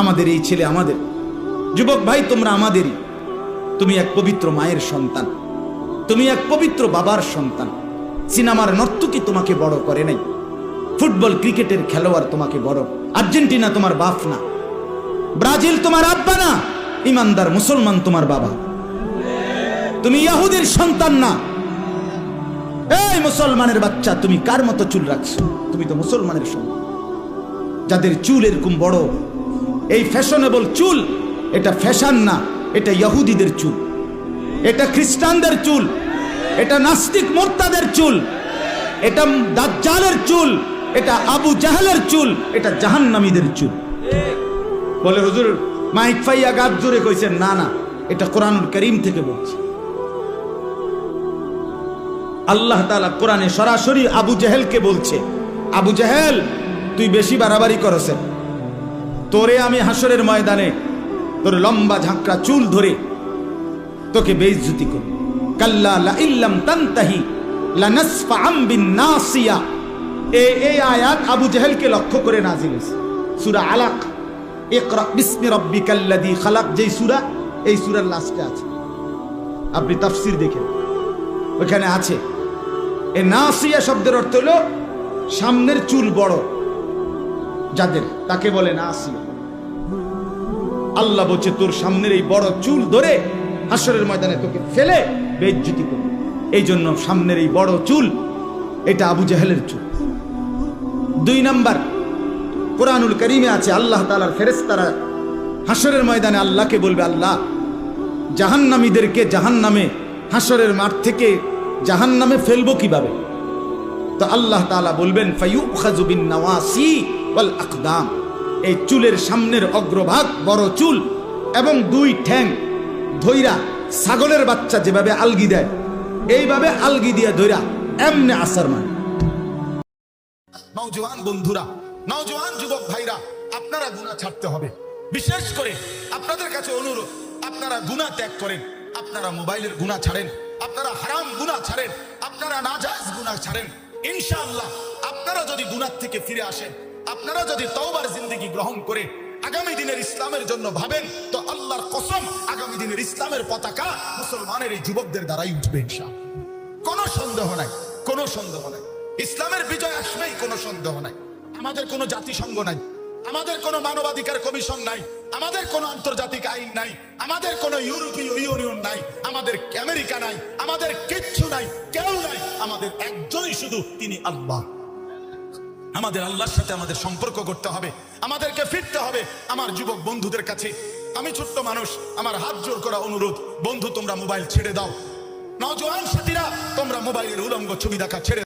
আমাদের এই ছেলে আমাদের। যুবক ভাই, তোমরা আমাদেরই। তুমি এক পবিত্র মায়ের সন্তান। তুমি এক পবিত্র বাবার সন্তান। সিনেমার নর্তকী তোমাকে বড় করে নাই। ফুটবল ক্রিকেটের খেলোয়াড় তোমাকে বড়। আর্জেন্টিনা তোমার বাপ না। ব্রাজিল তোমার আব্বা না। ইমানদার মুসলমান তোমার বাবা। তুমি ইয়াহুদের সন্তান না। এই মুসলমানের বাচ্চা, তুমি কার মতো চুল রাখছো? তুমি তো মুসলমানের সন্তান। যাদের চুল এরকম বড় এই ফ্যাশনেবল চুল, এটা ফ্যাশন না, এটা ইহুদিদের চুল। এটা খ্রিস্টানদের চুল, এটা নাস্তিক মোর্তাদের চুল, এটা দাজ্জালের চুল, এটা আবু জাহালের চুল, এটা জাহান্নামীদের চুল। বলে হুজুর, মাইক ফাইয়া গাছ জোরে কইছেন, না না, এটা কোরআনুল করিম থেকে বলছে। আল্লাহ তাআলা কোরআনে সরাসরি আবু জাহেলকে বলছে, আবু জাহেল, তুই বেশি বাড়াবাড়ি করছেন তোরে আমি হাসরের ময়দানে, তোর লম্বা ঝাঁকড়া চুল ধরে তোকে বেইজ্জতি করব। কাল্লা লা ইল্লাম আবু জাহেলকে লক্ষ্য করে এই আছে। আপনি তাফসীর দেখেন। ওখানে আছে, এ নাসিয়া শব্দের অর্থ হলো সামনের চুল বড়। যাদের, তাকে বলে নাসিয়া আল্লাহ বলছে, তোর সামনের এই বড় চুল ধরে হাসরের ময়দানে তোকে ফেলে বেজ্জুতি করবে। এই জন্য সামনের এই বড় চুল, এটা আবু জাহেলের চুল। দুই নাম্বার, কোরআনুল করিমে আছে, আল্লাহ তালার ফেরেস্তারা হাসরের ময়দানে আল্লাহকে বলবে, আল্লাহ, জাহান্নামীদেরকে জাহান্নামে, হাসরের মাঠ থেকে জাহান্নামে ফেলব কীভাবে? তো আল্লাহ তাআলা বলবেন, ফায়ুখাযু খাজুবিন নাওয়াসি আকদাম। এই চুলের সামনের অগ্রভাগ বড় চুল এবং দুই ঠ্যাং। ধইরা ছাগলের বাচ্চা যেভাবে আলগি দেয়, এইভাবে আলগি দিয়ে ধইরা এমনে আসার মানে নওজোয়ান বন্ধুরা, নওজোয়ান যুবক ভাইরা, আপনারা গুনাহ ছাড়তে হবে। বিশেষ করে আপনাদের কাছে অনুরোধ, আপনারা গুনাহ ত্যাগ করেন, আপনারা মোবাইলের গুনাহ ছাড়েন, আপনারা হারাম গুনাহ ছাড়েন, আপনারা নাজাজ গুনাহ ছাড়েন। ইনশাআল্লাহ, আপনারা যদি গুনাহ থেকে ফিরে আসেন আপনারা যদি তওবার জিন্দেগি গ্রহণ করে আগামী দিনের ইসলামের জন্য ভাবেন, তো আল্লাহর কসম আগামী দিনের ইসলামের পতাকা মুসলমানের এই যুবকদের দ্বারাই উঠবে ইনশাআল্লাহ। কোনো সন্দেহ নাই, কোনো সন্দেহ নাই। ইসলামের বিজয় আসবেই, কোনো সন্দেহ নাই। আমাদের কোনো জাতিসংঘ নাই, আমাদের কোনো মানবাধিকার কমিশন নাই, আমাদের কোনো আন্তর্জাতিক আইন নাই, আমাদের কোনো ইউরোপীয় ইউনিয়ন নাই, আমাদের আমেরিকা নাই, আমাদের কিচ্ছু নাই, কেউ নাই, আমাদের একজনই শুধু তিনি আল্লাহ। আমাদের আল্লাহর সাথে আমাদের সম্পর্ক করতে হবে, আমাদেরকে ফিরতে হবে আমার যুবক বন্ধুদের কাছে। আমি ছোট্ট মানুষ, আমার হাত জোর করা অনুরোধ, বন্ধু তোমরা মোবাইল ছেড়ে দাও। নজওয়ান সাথীরা, তোমরা মোবাইলের উলঙ্গ ছবি দেখা ছেড়ে